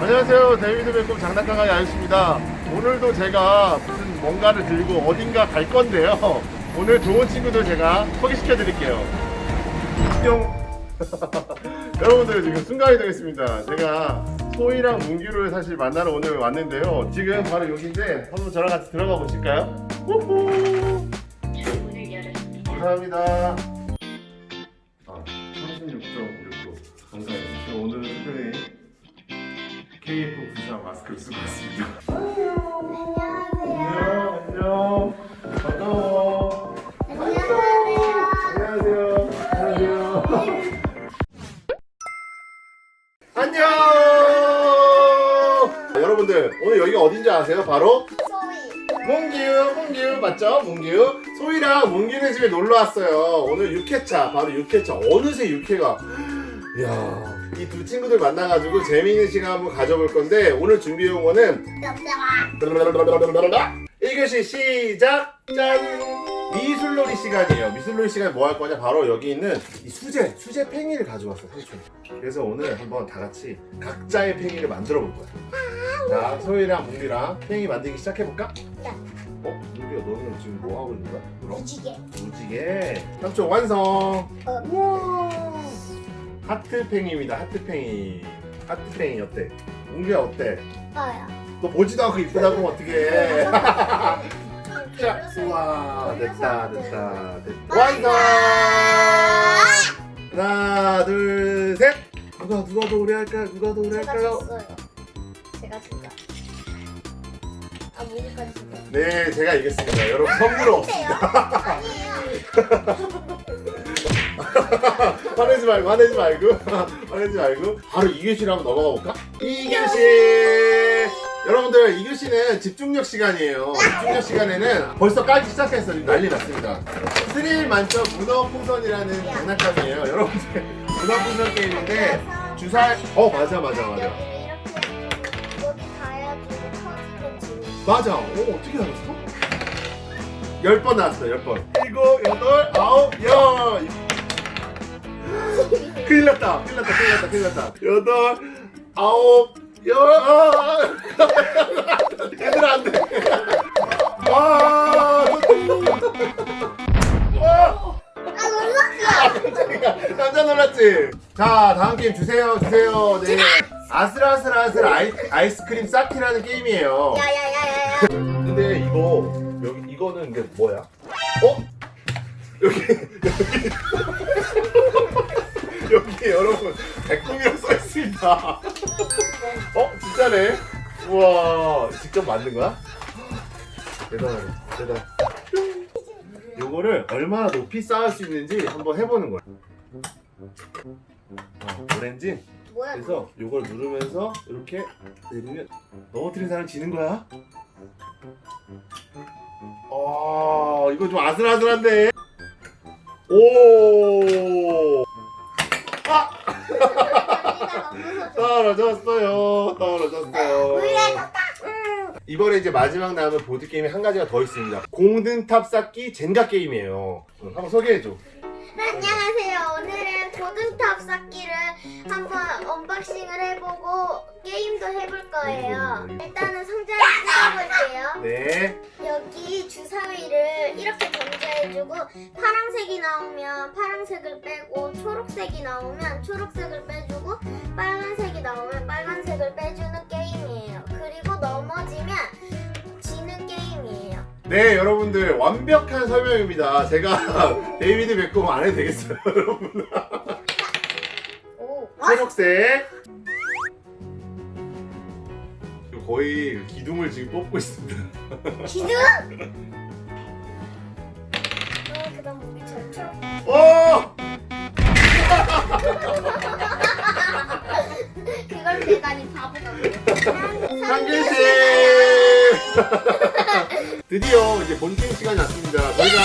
안녕하세요. 데이비드 백금 장난감가게 아저씨입니다. 오늘도 제가 무슨 뭔가를 들고 어딘가 갈 건데요. 오늘 좋은 친구들 제가 소개시켜 드릴게요. 뿅! 여러분들 지금 순간이 되겠습니다. 제가 소희랑 문규를 사실 만나러 오늘 왔는데요. 지금 바로 여기인데 한번 저랑 같이 들어가 보실까요? 우후! 문을 열었습니다. 감사합니다. KF94 마스크를 쓰고. 반가워. 안녕하세요. 안녕. 여러분들 오늘 여기가 어딘지 아세요? 바로 문규, 문규 맞죠? 문규. 소희랑 문규네 집에 놀러 왔어요. 오늘 6회차, 바로 6회차. 어느새 6회가. 이야, 이 두 친구들 만나가지고 재미있는 시간 한번 가져볼 건데 오늘 준비해온 거는 1교시 시작! 짠! 미술놀이 시간이에요. 미술놀이 시간 뭐할 거냐? 바로 여기 있는 이 수제, 수제 팽이를 가져왔어, 삼촌. 그래서 오늘 한번 다 같이 각자의 팽이를 만들어 볼 거야. 자, 소희랑 문규랑 팽이 만들기 시작해볼까? 네. 어? 문규야, 너는 지금 뭐 하고 있는 거야? 그럼? 무지개. 무지개. 삼촌 완성! 어. 우와! 하트팽이입니다, 하트팽이. 하트팽이 어때? 문규야, 어때? 아야. 너 보지도 않고 이쁘다고 하면 어떡해. 자, 우와, 됐다, 됐다, 됐다. 완성! 하나, 둘, 셋! 누가, 누가 더 오래 할까요? 누가 더 오래 제가 할까요? 졌어요. 제가 진짜. 아 무지개까지 진짜. 네, 제가 이겼습니다. 여러분, 선물 없습니다. 아니에요. 화내지 말고, 화내지 말고, 화내지 말고. 바로 2교시로 한번 넘어가 볼까? 2교시! 여러분들, 2교시는 집중력 시간이에요. 집중력 시간에는 벌써 시작했어. 지금 난리 났습니다. 스릴 만점 문어 풍선이라는 장난감이에요. 여러분들, 문어 풍선 게임인데, 주사, 어, 맞아, 맞아, 맞아. 맞아. 오, 어떻게 알았어? 10번 나왔어, 10번. 일곱, 여덟, 아홉, 열. 큰일 났다, 큰일 났다, 큰일 났다, 큰일 났다. 여덟, 아홉, 열. 아, 얘들아, 안 돼. 아, 와, 아 놀랐어. 깜짝이야. 깜짝 놀랐지? 자, 다음 게임 주세요, 주세요. 네. 아슬아슬아슬 아이, 아이스크림 쌓기라는 게임이에요. 야야야야야. 근데 이거 여기 이거는 이게 뭐야? 어? 여기 여기 여기 여러분 백금이라고 써 있습니다. 어 진짜네? 우와 직접 만든 거야? 대단하네 대단. 요거를 얼마나 높이 쌓을 수 있는지 한번 해보는 거야. 어, 오렌지. 뭐야? 그래서 요걸 누르면서 이렇게 내리면 넘어뜨린 사람 지는 거야? 아 이거 좀 아슬아슬한데 오. 떨어졌어요. 떨어졌어요. 물에 졌다. 이번에 이제 마지막 남은 보드 게임이 한 가지가 더 있습니다. 공든 탑 쌓기 젠가 게임이에요. 응, 한번 소개해 줘. 안녕하세요. 고등탑 쌓기를 한번 언박싱을 해보고 게임도 해볼 거예요. 일단은 상자를 뜯어볼게요. 네 여기 주사위를 이렇게 던져해주고 파란색이 나오면 파란색을 빼고 초록색이 나오면 초록색을 빼주고 빨간색이 나오면 빨간색을 빼주는 게임이에요. 그리고 넘어지면 지는 게임이에요. 네, 여러분들 완벽한 설명입니다. 제가 데이비드 베컴 안 해도 되겠어요, 여러분. 오. 초록색. 거의 기둥을 지금 뽑고 있습니다. 기둥! 어, 그다음 우리 저쪽 오! 그걸 대단히 바보가 상균 씨! 드디어 이제 본게임 시간이 왔습니다. 저희가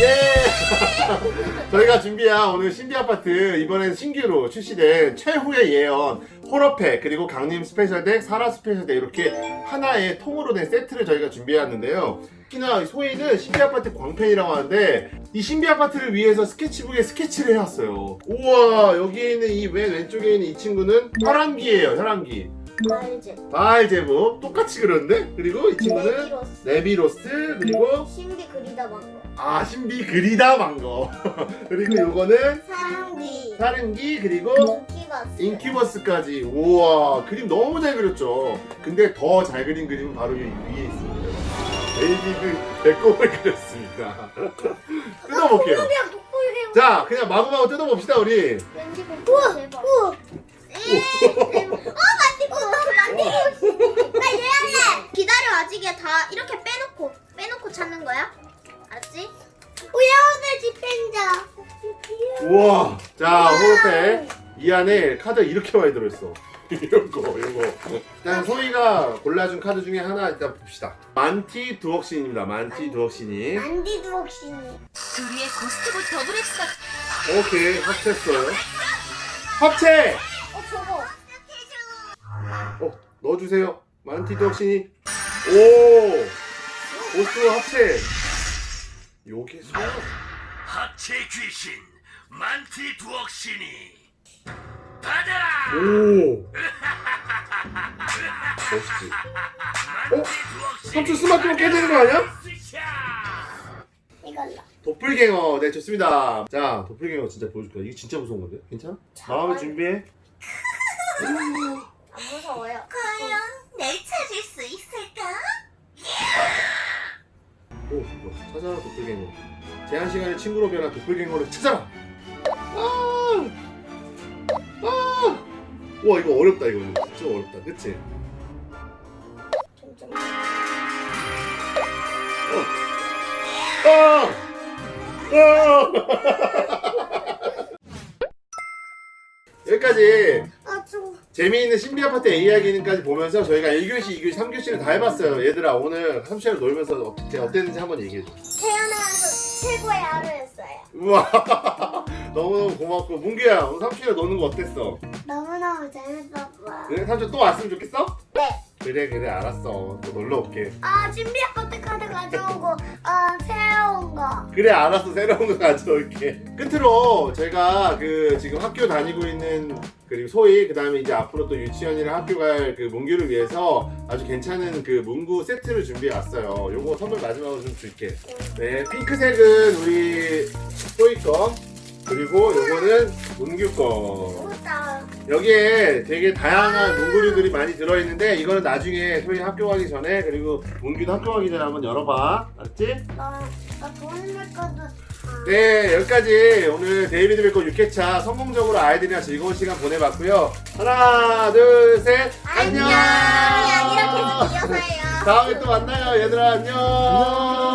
예! 저희가 준비한 오늘 신비 아파트 이번엔 신규로 출시된 최후의 예언 호러팩 그리고 강림 스페셜덱 사라 스페셜덱 이렇게 하나의 통으로 된 세트를 저희가 준비해왔는데요. 특히나 소희는 신비 아파트 광팬이라고 하는데 이 신비 아파트를 위해서 스케치북에 스케치를 해왔어요. 우와 여기 있는 이맨 왼쪽에 있는 이 친구는 혈안기예요 혈안기. 말제. 바알 제곱 똑같이 그렸는데 그리고 이 친구는 네비로스. 네비로스 그리고 신비 그리다 망고. 아 신비 그리다 망거 그리고 요거는 사랑비. 사릉기 그리고 인기바스. 인큐버스까지. 우와 그림 너무 잘 그렸죠. 근데 더 잘 그린 그림은 바로 이 위에 있습니다. 베이비드 배꼽을 그렸습니다. 뜯어볼게요. 독보이게. 자 그냥 마구마구 뜯어봅시다 우리. 왠지 우와 우와. 어만 우와. 자 호로팩 이 안에 카드 이렇게 많이 들어있어. 이런 거 이런 거. 일단 소희가 골라준 카드 중에 하나 일단 봅시다. 만티 두억신입니다. 만티 두억신이. 만디도 혹시 둘이의 고스트볼 더블 엑스가 오케이 합쳤어요. 합체! 어 저거. 어 넣어주세요. 만티 두억신이. 오! 오스트 합체. 요게 소야 합체 귀신 만티 두억신이. 받아라! 오! 멋있지. 어? 삼촌 스마트폰 깨지는 거 아니야? 이걸로. 도플갱어. 네 좋습니다. 자 도플갱어 진짜 보여줄까 이게 진짜 무서운 건데? 괜찮아? 마음을 준비해. 안 무서워요. 과연 날 찾을 수 있을까? 오 이거 찾아라 도플갱어. 제한 시간에 친구로 변한 도플갱어를 찾아라 와 이거 어렵다 이거 진짜 어렵다 그치? 점점. 아! 아! 여기까지 아. 재미있는 신비 아파트 이야기는까지 보면서 저희가 1교시, 2교시, 3교시를 다 해봤어요. 얘들아 오늘 3시간 놀면서 어떻게 어땠는지 한번 얘기해줘. 태어나서 최고의 하루였어요. 우와 너무너무 고맙고 문규야 오늘 3시간 노는 거 어땠어? 너무너무 재밌었어요. 그래? 삼촌 또 왔으면 좋겠어? 네. 그래 그래 알았어 또 놀러 올게. 아 준비 아파트 카드 가져오고 아 새로운 거. 그래 알았어 새로운 거 가져올게. 끝으로 제가 그 지금 학교 다니고 있는 그리고 소희 그 다음에 이제 앞으로 또 유치원이랑 학교 갈 그 문규를 위해서 아주 괜찮은 그 문구 세트를 준비해 왔어요. 요거 선물 마지막으로 좀 줄게. 네 핑크색은 우리 소희 거 그리고 요거는 문규 거. 여기에 되게 다양한 문구류들이 많이 들어있는데 이거는 나중에 소희 학교 가기 전에 그리고 문규도 학교 가기 전에 한번 열어봐. 알았지? 네, 여기까지 오늘 데이비드 베커 6회차 성공적으로 아이들이랑 즐거운 시간 보내봤고요. 하나, 둘, 셋, 안녕! 이렇게 해요. 다음에 또 만나요, 얘들아, 안녕!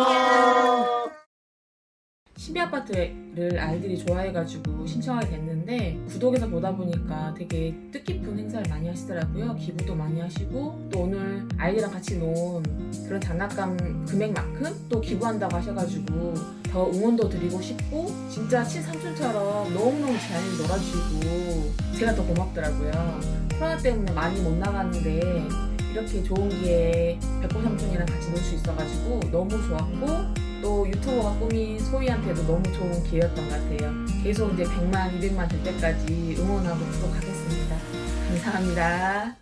신비 아파트를 아이들이 좋아해가지고 신청하게 됐는데 구독에서 보다 보니까 되게 뜻깊은 행사를 많이 하시더라고요. 기부도 많이 하시고 또 오늘 아이들이랑 같이 논 그런 장난감 금액만큼 또 기부한다고 하셔가지고 더 응원도 드리고 싶고 진짜 친삼촌처럼 너무너무 잘 놀아주시고 제가 더 고맙더라고요. 코로나 때문에 많이 못 나갔는데 이렇게 좋은 기회에 백호 삼촌이랑 같이 놀 수 있어가지고 너무 좋았고 또 유튜버가 꿈인 소희한테도 너무 좋은 기회였던 것 같아요. 계속 이제 100만, 200만 될 때까지 응원하고 구독하겠습니다. 감사합니다.